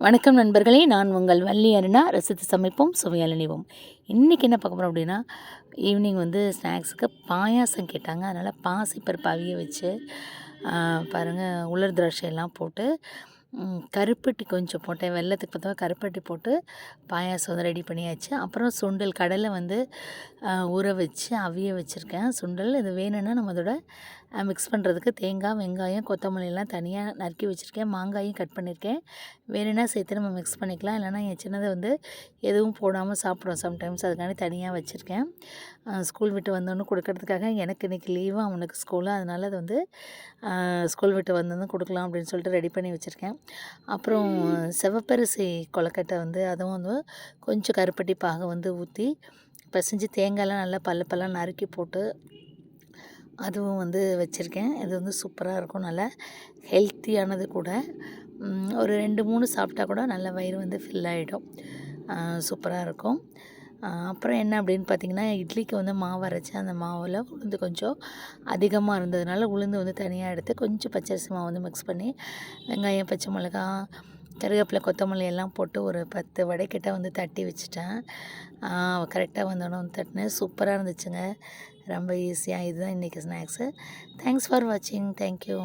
வணக்கம் நண்பர்களே நான் உங்கள் வள்ளி அருணா. ரசித்து சமைப்போம் சுவையால் நினைவோம் இன்றைக்கி என்ன பார்க்க போகிறோம் அப்படின்னா ஈவினிங் வந்து ஸ்நாக்ஸுக்கு பாயாசம் கேட்டாங்க. அதனால் பாசிப்பருப்பு அவிய வச்சு பாருங்கள் உலர் திராட்சை எல்லாம் போட்டு கருப்பட்டி கொஞ்சம் போட்டேன். வெல்லத்துக்கு பார்த்தா கருப்பட்டி போட்டு பாயாசம் வந்து ரெடி பண்ணியாச்சு. அப்புறம் சுண்டல் கடலை வந்து ஊற வச்சு அவிய வச்சுருக்கேன். சுண்டல் இது வேணும்னா நம்ம அதோட மிக்ஸ் பண்ணுறதுக்கு தேங்காய் வெங்காயம் கொத்தமல்லி எல்லாம் தனியாக நறுக்கி வச்சுருக்கேன். மாங்காயும் கட் பண்ணியிருக்கேன் வேணும்னா சேர்த்து நம்ம மிக்ஸ் பண்ணிக்கலாம். இல்லைனா என் சின்னதை வந்து எதுவும் போடாமல் சாப்பிடும் சம்டைம்ஸ் அதுக்காண்டி தனியாக வச்சுருக்கேன். ஸ்கூல் விட்டு வந்தோன்னு கொடுக்கறதுக்காக எனக்கு இன்றைக்கி லீவு அவனுக்கு ஸ்கூலு அதனால் அது வந்து ஸ்கூல் விட்டு வந்தோன்னு கொடுக்கலாம் அப்படின்னு சொல்லிட்டு ரெடி பண்ணி வச்சுருக்கேன். அப்புறம் சிவப்பரிசி கொலக்கட்டை வந்து அதுவும் வந்து கொஞ்சம் கருப்பட்டி பாகை வந்து ஊற்றி பிசைஞ்சு தேங்காயெலாம் நல்லா பல்ல பல்லாம் நறுக்கி போட்டு அதுவும் வந்து வச்சுருக்கேன். இது வந்து சூப்பராக இருக்கும். நல்லா ஹெல்த்தியானது கூட. ஒரு ரெண்டு மூணு சாப்பிட்டா கூட நல்ல வயிறு வந்து ஃபில் ஆகிடும் சூப்பராக இருக்கும். அப்புறம் என்ன அப்படின்னு பார்த்தீங்கன்னா இட்லிக்கு வந்து மாவு அரைச்சேன் அந்த மாவில் உளுந்து கொஞ்சம் அதிகமாக இருந்ததுனால உளுந்து வந்து தனியாக எடுத்து கொஞ்சம் பச்சரிசி மாவு வந்து மிக்ஸ் பண்ணி வெங்காயம் பச்சை மிளகா கருவேப்பிலை கொத்தமல்லி எல்லாம் போட்டு ஒரு பத்து வடைக்கிட்ட வந்து தட்டி வச்சுட்டேன். கரெக்டாக வந்தோடனே வந்து தட்டினேன். சூப்பராக இருந்துச்சுங்க. ரொம்ப ஈஸியாக இதுதான் இன்றைக்கி ஸ்நாக்ஸு தேங்க்ஸ் ஃபார் வாட்சிங் தேங்க்யூ